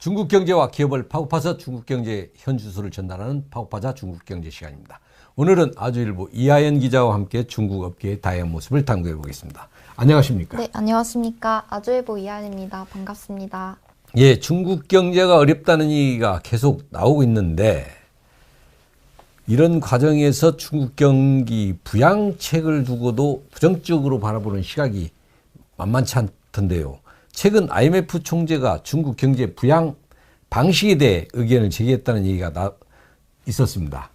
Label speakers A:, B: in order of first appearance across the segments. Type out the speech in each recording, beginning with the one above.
A: 중국 경제와 기업을 파고파서 중국 경제 현주소를 전달하는 파고파자 중국 경제 시간입니다. 오늘은 아주일보 이하연 기자와 함께 중국 업계의 다양한 모습을 탐구해 보겠습니다. 안녕하십니까?
B: 네, 안녕하십니까. 아주일보 이하연입니다. 반갑습니다.
A: 예, 중국 경제가 어렵다는 얘기가 계속 나오고 있는데 이런 과정에서 중국 경기 부양책을 두고도 부정적으로 바라보는 시각이 만만치 않던데요. 최근 IMF 총재가 중국 경제 부양 방식에 대해 의견을 제기했다는 얘기가 나, 있었습니다.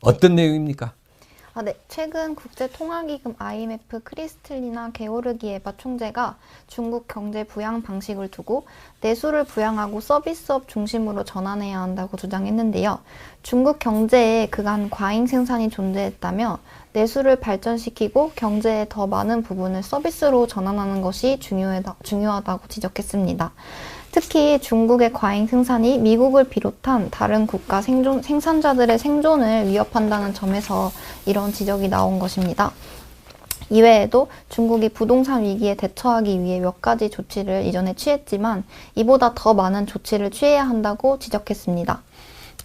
A: 어떤 내용입니까?
B: 아, 네. 최근 국제통화기금 IMF 크리스틀리나 게오르기에바 총재가 중국 경제 부양 방식을 두고 내수를 부양하고 서비스업 중심으로 전환해야 한다고 주장했는데요. 중국 경제에 그간 과잉 생산이 존재했다며 내수를 발전시키고 경제의 더 많은 부분을 서비스로 전환하는 것이 중요하다, 중요하다고 지적했습니다. 특히 중국의 과잉 생산이 미국을 비롯한 다른 국가 생존, 생산자들의 생존을 위협한다는 점에서 이런 지적이 나온 것입니다. 이외에도 중국이 부동산 위기에 대처하기 위해 몇 가지 조치를 이전에 취했지만 이보다 더 많은 조치를 취해야 한다고 지적했습니다.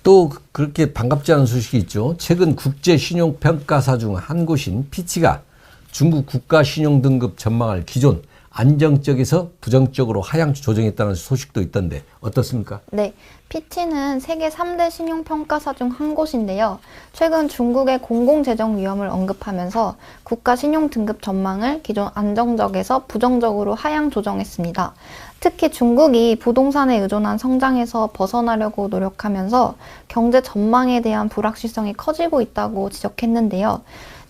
A: 또 그렇게 반갑지 않은 소식이 있죠. 최근 국제 신용 평가사 중 한 곳인 피치가 중국 국가 신용 등급 전망을 기존 안정적에서 부정적으로 하향 조정했다는 소식도 있던데 어떻습니까?
B: 네. 피치는 세계 3대 신용평가사 중 한 곳인데요. 최근 중국의 공공재정 위험을 언급하면서 국가 신용 등급 전망을 기존 안정적에서 부정적으로 하향 조정했습니다. 특히 중국이 부동산에 의존한 성장에서 벗어나려고 노력하면서 경제 전망에 대한 불확실성이 커지고 있다고 지적했는데요.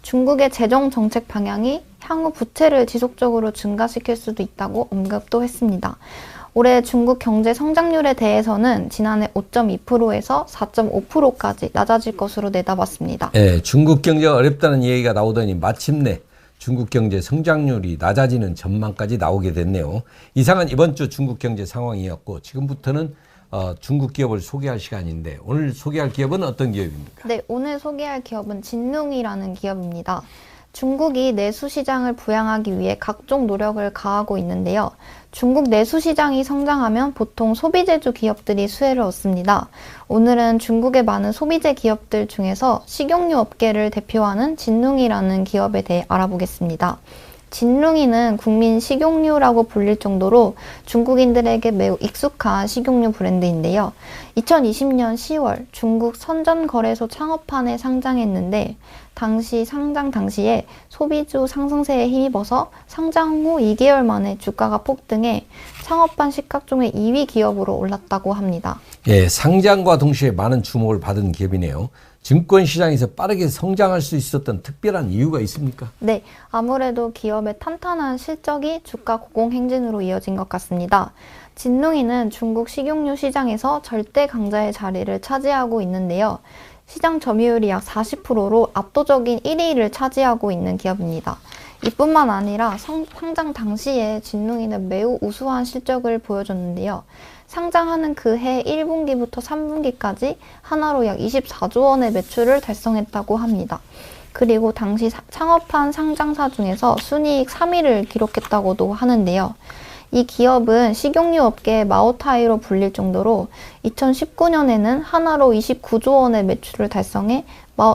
B: 중국의 재정 정책 방향이 향후 부채를 지속적으로 증가시킬 수도 있다고 언급도 했습니다. 올해 중국 경제 성장률에 대해서는 지난해 5.2%에서 4.5%까지 낮아질 것으로 내다봤습니다.
A: 예, 중국 경제가 어렵다는 얘기가 나오더니 마침내 중국 경제 성장률이 낮아지는 전망까지 나오게 됐네요. 이상은 이번 주 중국 경제 상황이었고 지금부터는 어, 중국 기업을 소개할 시간인데 오늘 소개할 기업은 어떤 기업입니까?
B: 네, 오늘 소개할 기업은 진룽이라는 기업입니다. 중국이 내수 시장을 부양하기 위해 각종 노력을 가하고 있는데요. 중국 내수 시장이 성장하면 보통 소비재주 기업들이 수혜를 얻습니다. 오늘은 중국의 많은 소비재 기업들 중에서 식용유 업계를 대표하는 진룽이라는 기업에 대해 알아보겠습니다. 진룽이는 국민 식용유라고 불릴 정도로 중국인들에게 매우 익숙한 식용유 브랜드인데요. 2020년 10월 중국 선전거래소 창업판에 상장했는데 당시 상장 당시에 소비주 상승세에 힘입어서 상장 후 2개월 만에 주가가 폭등해 창업한 식각종의 2위 기업으로 올랐다고 합니다.
A: 예, 상장과 동시에 많은 주목을 받은 기업이네요. 증권 시장에서 빠르게 성장할 수 있었던 특별한 이유가 있습니까?
B: 네, 아무래도 기업의 탄탄한 실적이 주가 고공행진으로 이어진 것 같습니다. 진룽이는 중국 식용유 시장에서 절대 강자의 자리를 차지하고 있는데요. 시장 점유율이 약 40%로 압도적인 1위를 차지하고 있는 기업입니다. 이뿐만 아니라 성, 상장 당시에 진룽이는 매우 우수한 실적을 보여줬는데요. 상장하는 그 해 1분기부터 3분기까지 하나로 약 24조 원의 매출을 달성했다고 합니다. 그리고 당시 사, 창업한 상장사 중에서 순이익 3위를 기록했다고도 하는데요. 이 기업은 식용유 업계의 마오타이로 불릴 정도로 2019년에는 하나로 29조 원의 매출을 달성해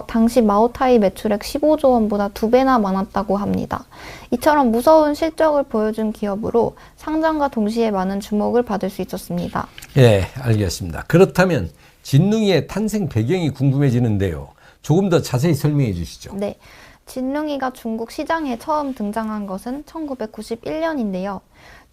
B: 당시 마오타이 매출액 15조 원보다 두 배나 많았다고 합니다. 이처럼 무서운 실적을 보여준 기업으로 상장과 동시에 많은 주목을 받을 수 있었습니다.
A: 예, 알겠습니다. 그렇다면 진룽이의 탄생 배경이 궁금해지는데요. 조금 더 자세히 설명해 주시죠.
B: 네. 진룽이가 중국 시장에 처음 등장한 것은 1991년인데요.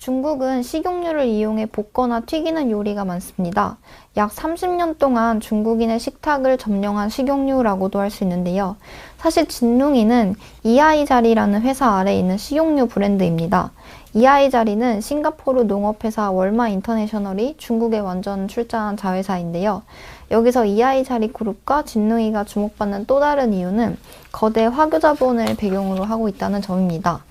B: 중국은 식용유를 이용해 볶거나 튀기는 요리가 많습니다. 약 30년 동안 중국인의 식탁을 점령한 식용유라고도 할 수 있는데요. 사실 진룽이는 이하이자리라는 회사 아래에 있는 식용유 브랜드입니다. 이하이자리는 싱가포르 농업회사 월마 인터내셔널이 중국에 완전 출자한 자회사인데요. 여기서 이하이자리 그룹과 진룽이가 주목받는 또 다른 이유는 거대 화교 자본을 배경으로 하고 있다는 점입니다.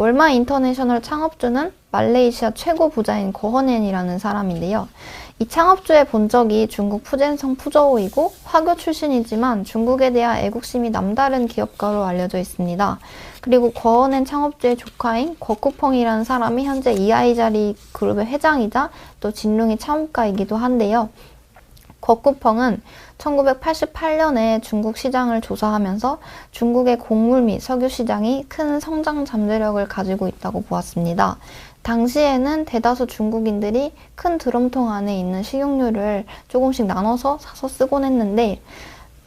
B: 월마 인터내셔널 창업주는 말레이시아 최고 부자인 거헌엔이라는 사람인데요. 이 창업주의 본적이 중국 푸젠성 푸저우이고 화교 출신이지만 중국에 대한 애국심이 남다른 기업가로 알려져 있습니다. 그리고 거원엔 창업주의 조카인 거쿠펑이라는 사람이 현재 이아이자리 그룹의 회장이자 또 진룽이 창업가이기도 한데요. 거쿠펑은 1988년에 중국 시장을 조사하면서 중국의 곡물 및 석유 시장이 큰 성장 잠재력을 가지고 있다고 보았습니다. 당시에는 대다수 중국인들이 큰 드럼통 안에 있는 식용유를 조금씩 나눠서 사서 쓰곤 했는데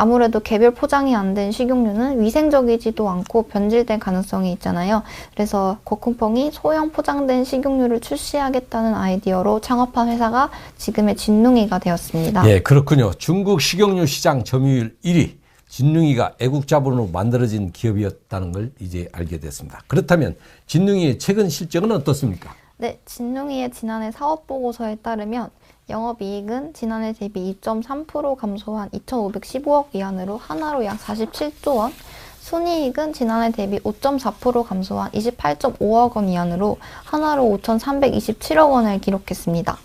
B: 아무래도 개별 포장이 안 된 식용유는 위생적이지도 않고 변질될 가능성이 있잖아요. 그래서 거쿤펑이 소형 포장된 식용유를 출시하겠다는 아이디어로 창업한 회사가 지금의 진룽이가 되었습니다.
A: 예, 그렇군요. 중국 식용유 시장 점유율 1위 진능이가 애국 자본으로 만들어진 기업이었다는 걸 이제 알게 됐습니다. 그렇다면 진능이의 최근 실적은 어떻습니까?
B: 네, 진룽이의 지난해 사업 보고서에 따르면 영업이익은 지난해 대비 2.3% 감소한 2,515억 위안으로 하나로 약 47조 원, 순이익은 지난해 대비 5.4% 감소한 28.5억 원 위안으로 하나로 5,327억 원을 기록했습니다.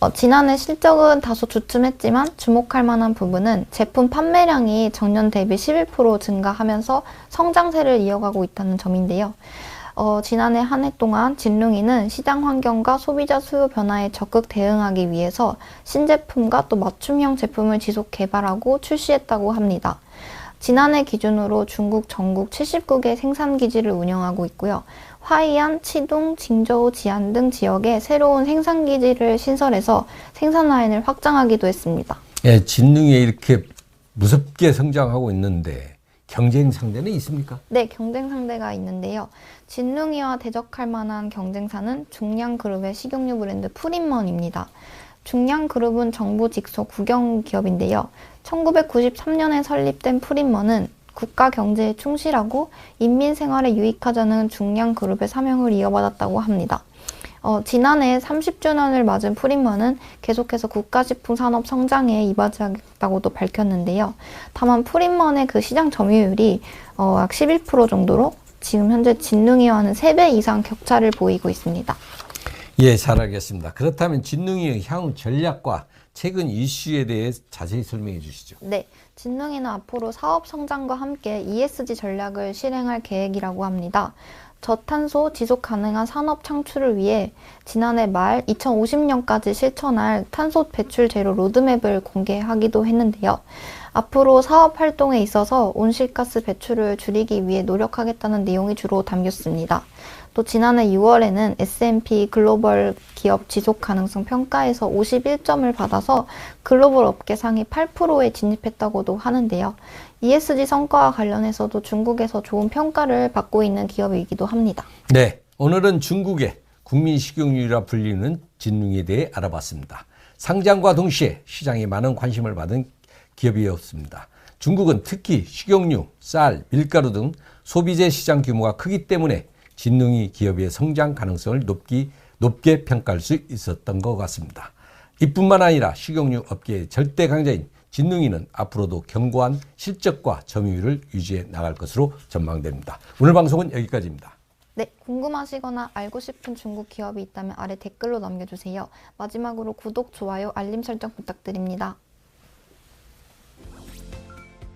B: 어, 지난해 실적은 다소 주춤했지만 주목할 만한 부분은 제품 판매량이 전년 대비 11% 증가하면서 성장세를 이어가고 있다는 점인데요. 어, 지난해 한 해 동안 진룽이는 시장 환경과 소비자 수요 변화에 적극 대응하기 위해서 신제품과 또 맞춤형 제품을 지속 개발하고 출시했다고 합니다. 지난해 기준으로 중국 전국 79개 생산 기지를 운영하고 있고요. 화이안, 치동, 징저우, 지안 등 지역에 새로운 생산 기지를 신설해서 생산 라인을 확장하기도 했습니다.
A: 예, 진능이 이렇게 무섭게 성장하고 있는데 경쟁 상대는 있습니까?
B: 네, 경쟁 상대가 있는데요. 진룽이와 대적할 만한 경쟁사는 중량 그룹의 식용유 브랜드 프린먼입니다. 중량 그룹은 정부 직속 국영 기업인데요. 1993년에 설립된 프린먼은 국가 경제에 충실하고 인민 생활에 유익하자는 중량 그룹의 사명을 이어받았다고 합니다. 어, 지난해 30주년을 맞은 프린먼은 계속해서 국가식품 산업 성장에 이바지하겠다고도 밝혔는데요. 다만 프린먼의 그 시장 점유율이 어, 약 11% 정도로 지금 현재 진룽이와는 3배 이상 격차를 보이고 있습니다.
A: 예, 잘 알겠습니다. 그렇다면 진능이의 향후 전략과 최근 이슈에 대해 자세히 설명해 주시죠.
B: 네, 진릉이는 앞으로 사업 성장과 함께 ESG 전략을 실행할 계획이라고 합니다. 저탄소 지속 가능한 산업 창출을 위해 지난해 말 2050년까지 실천할 탄소 배출 제로 로드맵을 공개하기도 했는데요. 앞으로 사업 활동에 있어서 온실가스 배출을 줄이기 위해 노력하겠다는 내용이 주로 담겼습니다. 또 지난해 6월에는 S&P 글로벌 기업 지속 가능성 평가에서 51점을 받아서 글로벌 업계 상위 8%에 진입했다고도 하는데요. ESG 성과와 관련해서도 중국에서 좋은 평가를 받고 있는 기업이기도 합니다.
A: 네, 오늘은 중국의 국민 식용유라 불리는 진능에 대해 알아봤습니다. 상장과 동시에 시장에 많은 관심을 받은 기업이었습니다. 중국은 특히 식용유, 쌀, 밀가루 등 소비재 시장 규모가 크기 때문에 진능이 기업의 성장 가능성을 높기, 높게 평가할 수 있었던 것 같습니다. 이뿐만 아니라 식용유 업계의 절대 강자인 진능이는 앞으로도 견고한 실적과 점유율을 유지해 나갈 것으로 전망됩니다. 오늘 방송은 여기까지입니다.
B: 네, 궁금하시거나 알고 싶은 중국 기업이 있다면 아래 댓글로 남겨주세요. 마지막으로 구독, 좋아요, 알림 설정 부탁드립니다.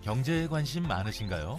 C: 경제에 관심 많으신가요?